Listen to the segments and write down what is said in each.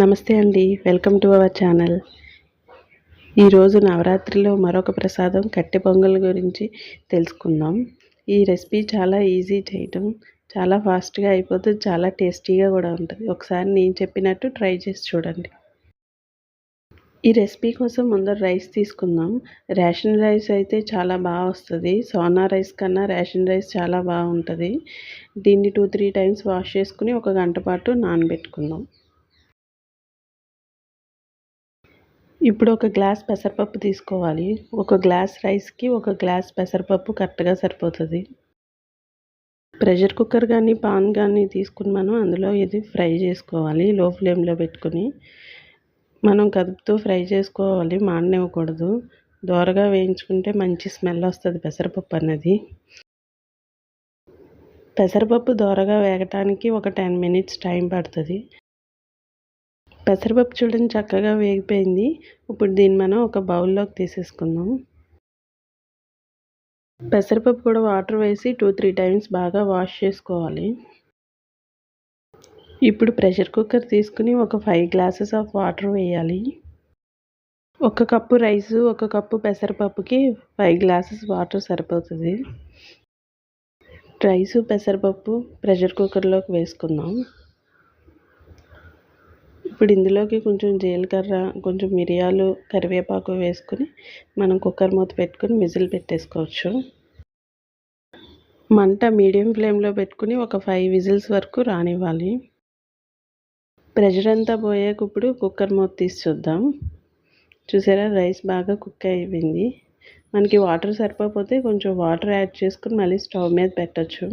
నమస్తే అండి welcome to our channel. ఈరోజు నవరాత్రిలో మరొక ప్రసాదం కట్టె పొంగల్ గురించి తెలుసుకుందాం. ఈ రెసిపీ చాలా ఈజీ చేయటం చాలా ఫాస్ట్గా అయిపోతుంది చాలా టేస్టీగా కూడా ఉంటుంది. ఒకసారి నేను చెప్పినట్టు ట్రై చేసి చూడండి. ఈ రెసిపీ కోసం ముందర రైస్ తీసుకుందాం. రేషన్ రైస్ అయితే చాలా బాగా వస్తుంది. సోనా రైస్ కన్నా రేషన్ రైస్ చాలా బాగుంటుంది. దీన్ని టూ త్రీ టైమ్స్ వాష్ చేసుకుని ఒక గంట పాటు నానబెట్టుకుందాం. ఇప్పుడు ఒక గ్లాస్ పెసరపప్పు తీసుకోవాలి. ఒక గ్లాస్ రైస్కి ఒక గ్లాస్ పెసరపప్పు కరెక్ట్గా సరిపోతుంది. ప్రెషర్ కుక్కర్ కానీ పాన్ కానీ తీసుకుని మనం అందులో ఇది ఫ్రై చేసుకోవాలి. లో ఫ్లేమ్లో పెట్టుకుని మనం కదుపుతూ ఫ్రై చేసుకోవాలి. మాడనివ్వకూడదు. దోరగా వేయించుకుంటే మంచి స్మెల్ వస్తుంది పెసరపప్పు అన్నది పెసరపప్పు దోరగా వేగటానికి ఒక టెన్ మినిట్స్ టైం పడుతుంది. పెసరపప్పు చూడండి చక్కగా వేగిపోయింది. ఇప్పుడు దీన్ని మనం ఒక బౌల్లోకి తీసేసుకుందాం. పెసరపప్పు కూడా వాటర్ వేసి టూ త్రీ టైమ్స్ బాగా వాష్ చేసుకోవాలి. ఇప్పుడు ప్రెషర్ కుక్కర్ తీసుకుని ఒక ఫైవ్ గ్లాసెస్ ఆఫ్ వాటర్ వేయాలి. ఒక కప్పు రైస్ ఒక కప్పు పెసరపప్పుకి ఫైవ్ గ్లాసెస్ వాటర్ సరిపోతుంది. రైసు పెసరపప్పు ప్రెషర్ కుక్కర్లోకి వేసుకుందాం. ఇప్పుడు ఇందులోకి కొంచెం జీలకర్ర కొంచెం మిరియాలు కరివేపాకు వేసుకుని మనం కుక్కర్ మూత పెట్టుకుని మిజిల్ పెట్టేసుకోవచ్చు. మంట మీడియం ఫ్లేమ్లో పెట్టుకుని ఒక ఫైవ్ విజిల్స్ వరకు రానివ్వాలి. ప్రెషర్ అంతా పోయాక ఇప్పుడు కుక్కర్ మూత తీసి చూద్దాం. చూసారా రైస్ బాగా కుక్ అయిపోయింది. మనకి వాటర్ సరిపోతే కొంచెం వాటర్ యాడ్ చేసుకుని మళ్ళీ స్టవ్ మీద పెట్టచ్చు.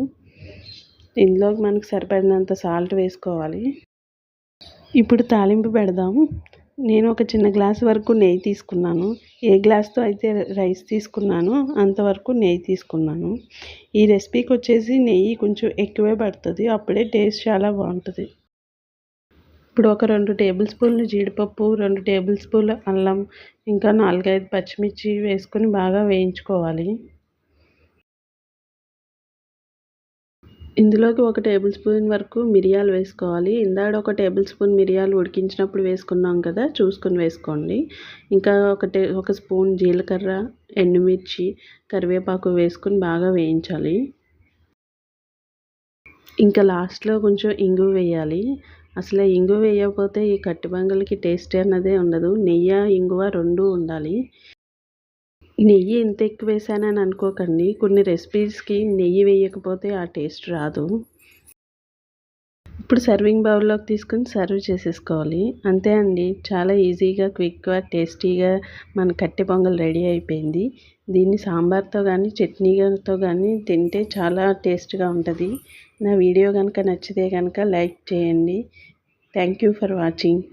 ఇందులోకి మనకు సరిపడినంత సాల్ట్ వేసుకోవాలి. ఇప్పుడు తాలింపు పెడదాం నేను ఒక చిన్న గ్లాస్ వరకు నెయ్యి తీసుకున్నాను. ఏ గ్లాస్తో అయితే రైస్ తీసుకున్నానో అంతవరకు నెయ్యి తీసుకున్నాను. ఈ రెసిపీకి వచ్చేసి నెయ్యి కొంచెం ఎక్కువే పడుతుంది. అప్పుడే టేస్ట్ చాలా బాగుంటుంది. ఇప్పుడు ఒక రెండు టేబుల్ స్పూన్లు జీడిపప్పు రెండు టేబుల్ స్పూన్లు అల్లం ఇంకా నాలుగైదు పచ్చిమిర్చి వేసుకొని బాగా వేయించుకోవాలి. ఇందులోకి ఒక టేబుల్ స్పూన్ వరకు మిరియాలు వేసుకోవాలి. ఇందాడ ఒక టేబుల్ స్పూన్ మిరియాలు ఉడికించినప్పుడు వేసుకున్నాం కదా చూసుకొని వేసుకోండి. ఇంకా ఒక టే ఒక స్పూన్ జీలకర్ర ఎండుమిర్చి కరివేపాకు వేసుకొని బాగా వేయించాలి. ఇంకా లాస్ట్లో కొంచెం ఇంగు వేయాలి. అసలు ఇంగు వేయకపోతే ఈ కట్టి బంగళకి టేస్ట్ అన్నదే ఉండదు. నెయ్యి ఇంగువ రెండు ఉండాలి. నెయ్యి ఎంత ఎక్కువ వేసానని అనుకోకండి. కొన్ని రెసిపీస్కి నెయ్యి వేయకపోతే ఆ టేస్ట్ రాదు. ఇప్పుడు సర్వింగ్ బౌల్లోకి తీసుకుని సర్వ్ చేసేసుకోవాలి. అంతే అండి. చాలా ఈజీగా క్విక్గా టేస్టీగా మన కట్టె పొంగల్ రెడీ అయిపోయింది. దీన్ని సాంబార్తో కానీ చట్నీతో కానీ తింటే చాలా టేస్ట్గా ఉంటుంది. నా వీడియో కనుక నచ్చితే కనుక లైక్ చేయండి. Thank you for watching.